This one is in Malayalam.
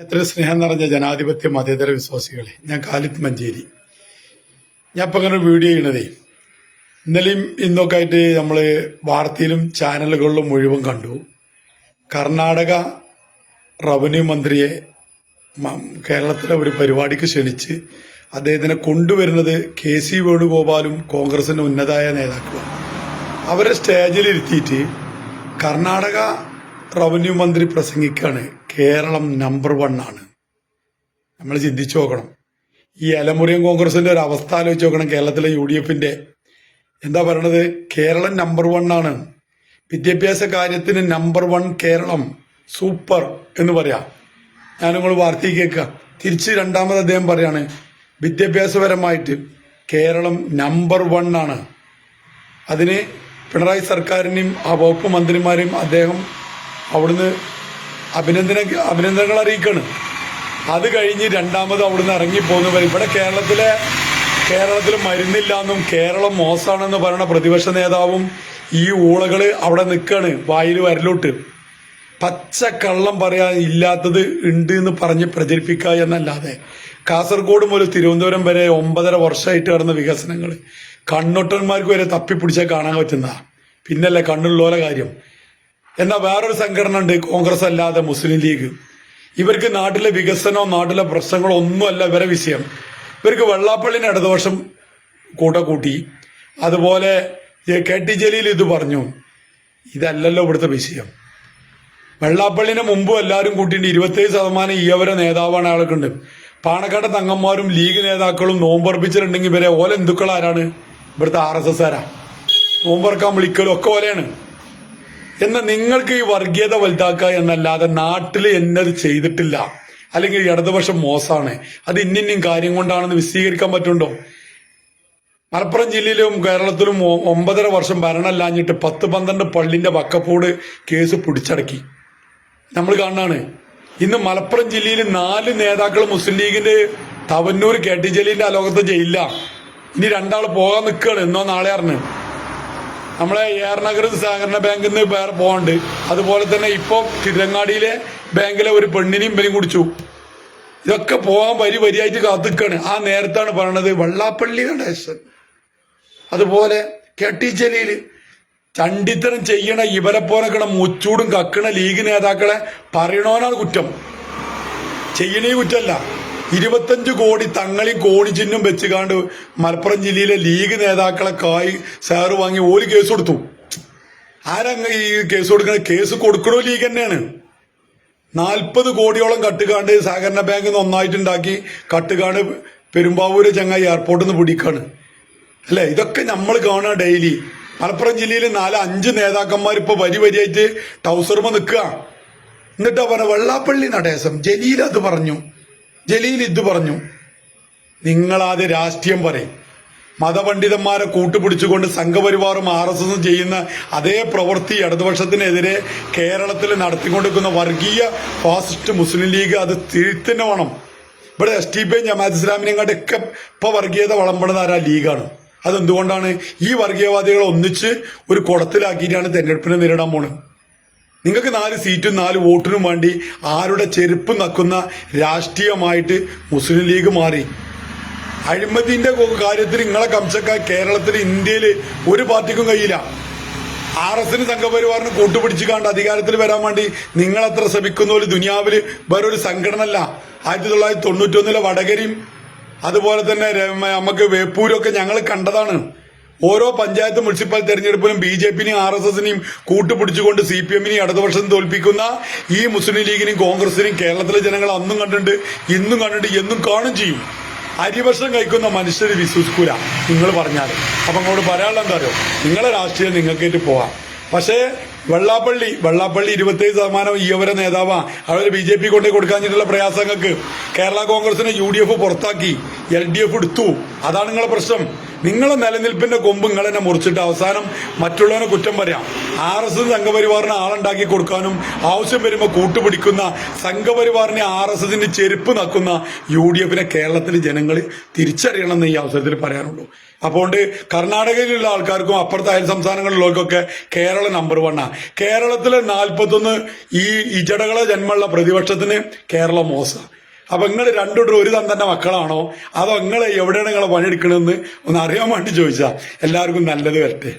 എത്ര സ്നേഹം നിറഞ്ഞ ജനാധിപത്യ മതേതര വിശ്വാസികളെ. ഞാൻ കാലിത് മഞ്ചേരി. ഞാൻ ഇപ്പം അങ്ങനെ വീഡിയോ ചെയ്യണതേ ഇന്നലെയും ഇന്നൊക്കെ ആയിട്ട് നമ്മൾ വാർത്തയിലും ചാനലുകളിലും മുഴുവൻ കണ്ടു. കർണാടക റവന്യൂ മന്ത്രിയെ കേരളത്തിലെ ഒരു പരിപാടിക്ക് ക്ഷണിച്ച് അദ്ദേഹത്തിനെ കൊണ്ടുവരുന്നത് കെ സി വേണുഗോപാലും കോൺഗ്രസിന്റെ ഉന്നതായ നേതാക്കളും അവരെ സ്റ്റേജിലിരുത്തിയിട്ട് കർണാടക റവന്യൂ മന്ത്രി പ്രസംഗിക്കാണ് കേരളം നമ്പർ വൺ ആണ്. നമ്മൾ ചിന്തിച്ചു നോക്കണം. ഈ എലമുറിയൻ കോൺഗ്രസിന്റെ ഒരു അവസ്ഥ ആലോചിച്ച് നോക്കണം. കേരളത്തിലെ യു ഡി എഫിന്റെ എന്താ പറയണത്? കേരളം നമ്പർ വൺ ആണ്. വിദ്യാഭ്യാസ കാര്യത്തിന് നമ്പർ വൺ കേരളം സൂപ്പർ എന്ന് പറയാം. ഞാൻ നിങ്ങൾ വാർത്ത കേൾക്കുക. തിരിച്ച് രണ്ടാമത് അദ്ദേഹം പറയാണ് വിദ്യാഭ്യാസപരമായിട്ട് കേരളം നമ്പർ വൺ ആണ്. അതിന് പിണറായി സർക്കാരിനെയും ആ വകുപ്പ് മന്ത്രിമാരെയും അദ്ദേഹം അവിടുന്ന് അഭിനന്ദന അഭിനന്ദനങ്ങൾ അറിയിക്കാണ്. അത് കഴിഞ്ഞ് രണ്ടാമത് അവിടുന്ന് ഇറങ്ങിപ്പോകുന്നവർ ഇവിടെ കേരളത്തിലെ കേരളത്തിൽ മരുന്നില്ല എന്നും കേരളം മോശമാണെന്ന് പറയുന്ന പ്രതിപക്ഷ നേതാവും ഈ ഊളകൾ അവിടെ നിൽക്കാണ് വായിൽ വരലോട്ട്. പച്ച കള്ളം പറയാൻ ഇല്ലാത്തത് ഉണ്ട് എന്ന് പറഞ്ഞ് പ്രചരിപ്പിക്കുക എന്നല്ലാതെ. കാസർഗോഡ് മുതൽ തിരുവനന്തപുരം വരെ ഒമ്പതര വർഷമായിട്ട് നടന്ന വികസനങ്ങൾ കണ്ണൊട്ടന്മാർക്ക് വരെ തപ്പിപ്പിടിച്ചാൽ കാണാൻ പറ്റുന്ന പിന്നല്ലേ കണ്ണുള്ളോലെ കാര്യം. എന്നാൽ വേറൊരു സംഘടന ഉണ്ട് കോൺഗ്രസ് അല്ലാതെ മുസ്ലിം ലീഗ്. ഇവർക്ക് നാട്ടിലെ വികസനമോ നാട്ടിലെ പ്രശ്നങ്ങളോ ഒന്നുമല്ല ഇവരെ വിഷയം. ഇവർക്ക് വെള്ളാപ്പള്ളിന് ഇടതുവശം കൂട്ട കൂട്ടി. അതുപോലെ ഈ കെ ടി ജലീൽ ഇത് പറഞ്ഞു. ഇതല്ലല്ലോ ഇവിടുത്തെ വിഷയം. വെള്ളാപ്പള്ളിന് മുമ്പും എല്ലാവരും കൂട്ടിയിട്ട് ഇരുപത്തേഴ് ശതമാനം ഈയവരെ നേതാവാണ് അയാൾക്കുണ്ട് പാണക്കാട് തങ്ങന്മാരും ലീഗ് നേതാക്കളും നോമ്പർപ്പിച്ചിട്ടുണ്ടെങ്കിൽ ഇവരെ ഓല ഹിന്ദുക്കൾ ആരാണ്? ഇവിടുത്തെ ആർ എസ് എസ് ആരാ? നോമ്പറക്കാൻ വിളിക്കലും ഒക്കെ ഓലെയാണ്. എന്നാൽ നിങ്ങൾക്ക് ഈ വർഗീയത വലുതാക്കുക എന്നല്ലാതെ നാട്ടിൽ എന്നത് ചെയ്തിട്ടില്ല. അല്ലെങ്കിൽ ഇടതുപക്ഷം മോശമാണ്. അത് ഇന്നിന്നും കാര്യം കൊണ്ടാണെന്ന് വിശദീകരിക്കാൻ പറ്റുണ്ടോ മലപ്പുറം ജില്ലയിലും കേരളത്തിലും ഒമ്പതര വർഷം ഭരണമല്ലാഞ്ഞിട്ട് പത്ത് പന്ത്രണ്ട് പള്ളിന്റെ വക്കപ്പോട് കേസ് പിടിച്ചടക്കി. നമ്മൾ കാണാണ് ഇന്ന് മലപ്പുറം ജില്ലയിൽ നാല് നേതാക്കൾ മുസ്ലിം ലീഗിന്റെ തവന്നൂർ കെ ടി ജലീലിന്റെ അലോകത്ത് ജയിലില്ല ഇനി രണ്ടാൾ പോകാൻ നിൽക്കുകയാണ്. എന്നോ നാളെ അറിഞ്ഞ്. നമ്മളെ ഏറനഗർ സഹകരണ ബാങ്കിൽ നിന്ന് വേറെ പോകണ്ട് അതുപോലെ തന്നെ ഇപ്പൊ തിരങ്ങാടിയിലെ ബാങ്കിലെ ഒരു പെണ്ണിനെയും ബലി കുടിച്ചു. ഇതൊക്കെ പോകാൻ വരി വരിയായിട്ട് കാത്തുക്കാണ്. ആ നേരത്താണ് പറയണത് വെള്ളാപ്പള്ളി നടേശൻ അതുപോലെ കെ ടി ജലീൽ ചണ്ടിത്തരം ചെയ്യണ ഇവരെ പോലെ കിട മുച്ചൂടും കക്കണ ലീഗ് നേതാക്കളെ പറയണോനാണ് കുറ്റം. ചെയ്യണേ കുറ്റല്ല. ഇരുപത്തഞ്ച് കോടി തങ്ങളി കോടി ചിഹ്നം വെച്ചുകാണ്ട് മലപ്പുറം ജില്ലയിലെ ലീഗ് നേതാക്കളെ കായ് സാറ് വാങ്ങി ഓൽ കേസ് കൊടുത്തു. ആരങ്ങ ഈ കേസ് കൊടുക്കണ? കേസ് കൊടുക്കണോ ലീഗ് തന്നെയാണ്. നാൽപ്പത് കോടിയോളം കട്ടുകാണ്ട് സഹകരണ ബാങ്ക് നിന്ന് ഒന്നായിട്ടുണ്ടാക്കി കട്ടുകാണ്ട് പെരുമ്പാവൂര് ചങ്ങായി എയർപോർട്ടിൽ നിന്ന് പിടിക്കാണ്. അല്ലെ? ഇതൊക്കെ നമ്മൾ കാണുക ഡെയിലി മലപ്പുറം ജില്ലയിൽ നാല് അഞ്ച് നേതാക്കന്മാർ ഇപ്പൊ വരി വരിയായിട്ട് ടൗസർമ നിൽക്കുക എന്നിട്ടാ പറഞ്ഞ വെള്ളാപ്പള്ളി നടേശം ജലീൽ അത് പറഞ്ഞു. ജലീൽ ഇത് പറഞ്ഞു. നിങ്ങളാദ്യം രാഷ്ട്രീയം പറയും. മതപണ്ഡിതന്മാരെ കൂട്ടുപിടിച്ചുകൊണ്ട് സംഘപരിവാറും ആർ എസ് എസും ചെയ്യുന്ന അതേ പ്രവൃത്തി ഇടതുപക്ഷത്തിനെതിരെ കേരളത്തിൽ നടത്തിക്കൊണ്ടിരിക്കുന്ന വർഗീയ ഫാസിസ്റ്റ് മുസ്ലിം ലീഗ് അത് തിരുത്തന്നെ വേണം ഇവിടെ എസ് ടി പി ജമാഅത്ത് ഇസ്ലാമിനെയും ഒക്കെ ഇപ്പൊ വർഗീയത വളമ്പണത് ആരാ ലീഗാണ്. അതെന്തുകൊണ്ടാണ് ഈ വർഗീയവാദികളെ ഒന്നിച്ച് ഒരു കുടത്തിലാക്കിയിട്ടാണ് തെരഞ്ഞെടുപ്പിനെ നേരിടാൻ പോണത്? നിങ്ങൾക്ക് നാല് സീറ്റും നാല് വോട്ടിനും വേണ്ടി ആരുടെ ചെരുപ്പ് നക്കുന്ന രാഷ്ട്രീയമായിട്ട് മുസ്ലിം ലീഗ് മാറി? അഴിമതിന്റെ കാര്യത്തിൽ നിങ്ങളെ കംസക്ക കേരളത്തിൽ ഇന്ത്യയിൽ ഒരു പാർട്ടിക്കും കഴിയില്ല. ആർ എസിന് സംഘപരിവാറിന് കൂട്ടുപിടിച്ചു കണ്ട് അധികാരത്തിൽ വരാൻ വേണ്ടി നിങ്ങൾ അത്ര ശ്രമിക്കുന്ന ഒരു ദുനിയാവിൽ വേറൊരു സംഘടന അല്ല ആയിരത്തി തൊള്ളായിരത്തി തൊണ്ണൂറ്റി ഒന്നിലെ വടകരയും അതുപോലെ തന്നെ നമുക്ക് വേപ്പൂരും ഒക്കെ ഞങ്ങൾ കണ്ടതാണ്. ഓരോ പഞ്ചായത്ത് മുനിസിപ്പൽ തെരഞ്ഞെടുപ്പിലും ബി ജെ പിനെയും ആർ എസ് എസിനെയും കൂട്ടുപിടിച്ചുകൊണ്ട് സി പി എമ്മിനെയും ഇടതുപക്ഷം തോൽപ്പിക്കുന്ന ഈ മുസ്ലിം ലീഗിനെയും കോൺഗ്രസിനെയും കേരളത്തിലെ ജനങ്ങൾ അന്നും കണ്ടിട്ടുണ്ട് ഇന്നും കണ്ടിട്ട് എന്നും കാണും ചെയ്യും. അരിവർഷം കഴിക്കുന്ന മനുഷ്യർ വിശ്വസിക്കൂല നിങ്ങൾ പറഞ്ഞാൽ അപ്പൊ അങ്ങോട്ട് പറയാനുള്ള എന്താ അറിയോ? നിങ്ങളെ രാഷ്ട്രീയം നിങ്ങൾക്കേറ്റ് പോവാം. പക്ഷേ വെള്ളാപ്പള്ളി വെള്ളാപ്പള്ളി ഇരുപത്തേഴ് ശതമാനം ഈ അവരെ നേതാവാ. അവർ ബി ജെ പി കൊണ്ടേ കൊടുക്കാഞ്ഞിട്ടുള്ള പ്രയാസങ്ങൾക്ക് കേരള കോൺഗ്രസിനെ യു ഡി എഫ് പുറത്താക്കി എൽ ഡി എഫ് എടുത്തു. അതാണ് നിങ്ങളുടെ പ്രശ്നം. നിങ്ങളെ നിലനിൽപ്പിന്റെ കൊമ്പ് നിങ്ങൾ തന്നെ മുറിച്ചിട്ട് അവസാനം മറ്റുള്ളവനെ കുറ്റം പറയാം. ആർ എസ് എസ് സംഘപരിവാറിന് ആളുണ്ടാക്കി കൊടുക്കാനും ആവശ്യം വരുമ്പോൾ കൂട്ടുപിടിക്കുന്ന സംഘപരിവാറിനെ ആർ എസ് എസിന്റെ ചെരുപ്പ് നക്കുന്ന യു ഡി എഫിനെ കേരളത്തിലെ ജനങ്ങൾ തിരിച്ചറിയണമെന്ന് ഈ അവസരത്തിൽ പറയാനുള്ളൂ. അപ്പോണ്ട് കർണാടകയിലുള്ള ആൾക്കാർക്കും അപ്പുറത്തെ അയൽ സംസ്ഥാനങ്ങളിലുള്ളവർക്കൊക്കെ കേരള നമ്പർ വണ്ണാ കേരളത്തിലെ നാൽപ്പത്തൊന്ന് ഈ ഇജടകളെ ജന്മമുള്ള പ്രതിപക്ഷത്തിന് കേരളം മോശ. അപ്പൊ നിങ്ങൾ രണ്ടുകൂട്ടർ ഒരു തന്നെ മക്കളാണോ? അതോ നിങ്ങൾ എവിടെയാണ് നിങ്ങളെ പണിയെടുക്കണമെന്ന് ഒന്ന് അറിയാൻ വേണ്ടി ചോദിച്ചാ എല്ലാവർക്കും നല്ലത് വരട്ടെ.